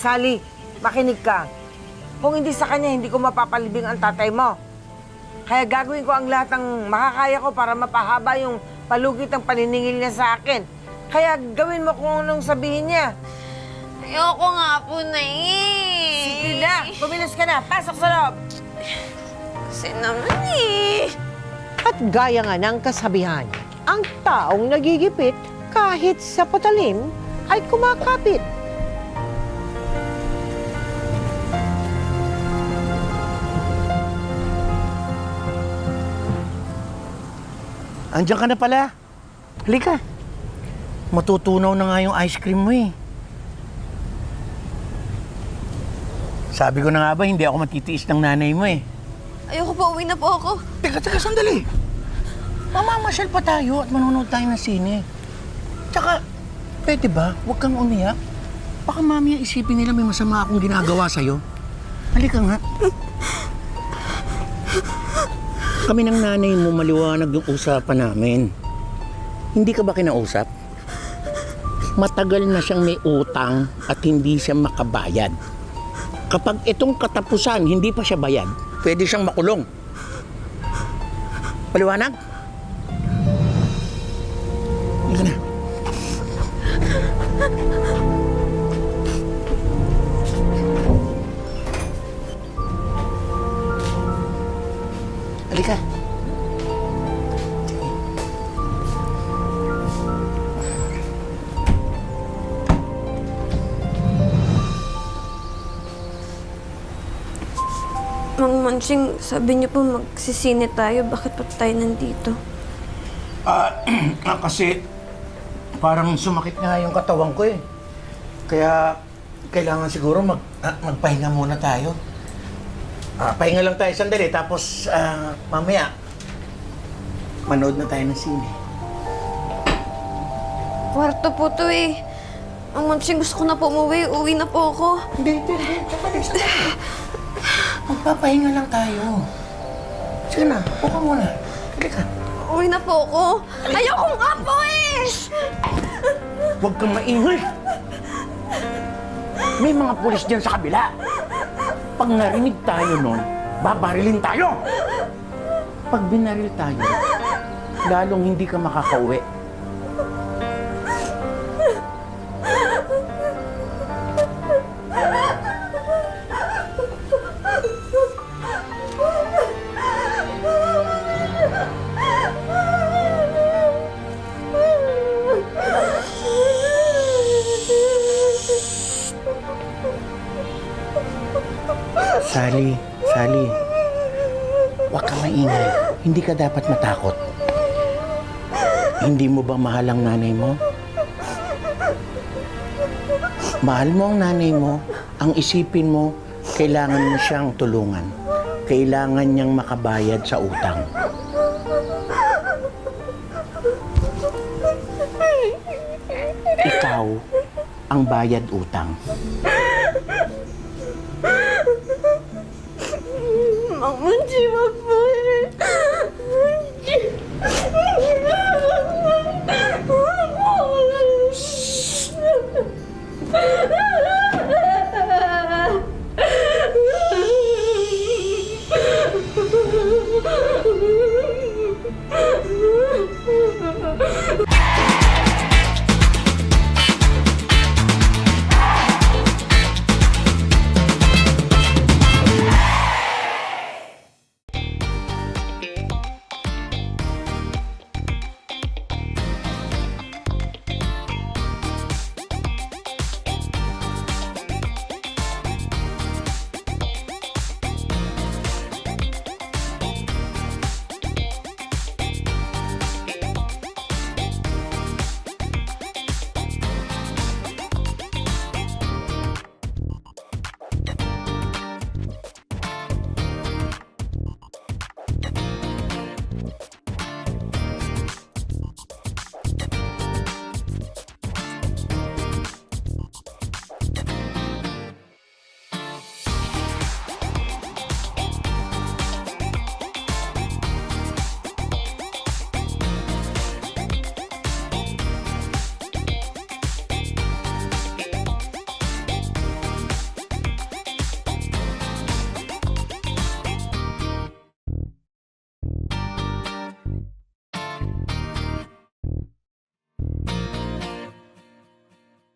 Sally, makinig ka. Kung hindi sa kanya, hindi ko mapapalibing ang tatay mo. Kaya gagawin ko ang lahat ng makakaya ko para mapahaba yung palugit ng paniningil niya sa akin. Kaya gawin mo kung anong sabihin niya. Ayoko nga po na eh. Sige na, kumilos ka na. Pasok sa loob. Kasi naman eh. At gaya nga ng kasabihan, ang taong nagigipit kahit sa patalim ay kumakapit. Andiyan ka na pala. Halika. Matutunaw na nga yung ice cream mo eh. Sabi ko na nga ba, hindi ako matitiis ng nanay mo eh. Ayoko po, uwi na po ako. Teka, teka, sandali. Mamamasyal pa tayo at manonood tayo ng sine. Tsaka, pwede ba, huwag kang umiyak. Baka mamaya isipin nila may masama akong ginagawa sa'yo. Halika nga. Kami ng nanay mo maliwanag yung usapan namin. Hindi ka ba kinausap? Matagal na siyang may utang at hindi siya makabayad. Kapag itong katapusan, hindi pa siya bayad, pwede siyang makulong. Paliwanag? Halika na. Mang Mansing, sabi niyo po magsisine tayo. Bakit pa tayo nandito? Ah, ah, kasi parang sumakit nga yung katawan ko eh. Kaya kailangan siguro mag, ah, magpahinga muna tayo. Ah, pahinga lang tayo sandali tapos ah, mamaya manood na tayo ng sine. Kwarto po to eh. Mang Mansing, gusto ko na po umuwi. Uwi na po ako. Hindi, hindi, hindi. Magpapahinga lang tayo. Sige na, upo ka muna. Halika. Uwi na po ako. Ayoko nga po eh! Huwag kang maingay. May mga pulis dyan sa kabila. Pag narinig tayo nun, babarilin tayo. Pag binaril tayo, lalong hindi ka makakauwi. Sally, Sally, huwag ka maingay. Hindi ka dapat matakot. Hindi mo ba mahal ang nanay mo? Mahal mo ang nanay mo, ang isipin mo, kailangan mo siyang tulungan. Kailangan niyang makabayad sa utang. Ikaw ang bayad utang. Mang Mansing, wag po eh. Wag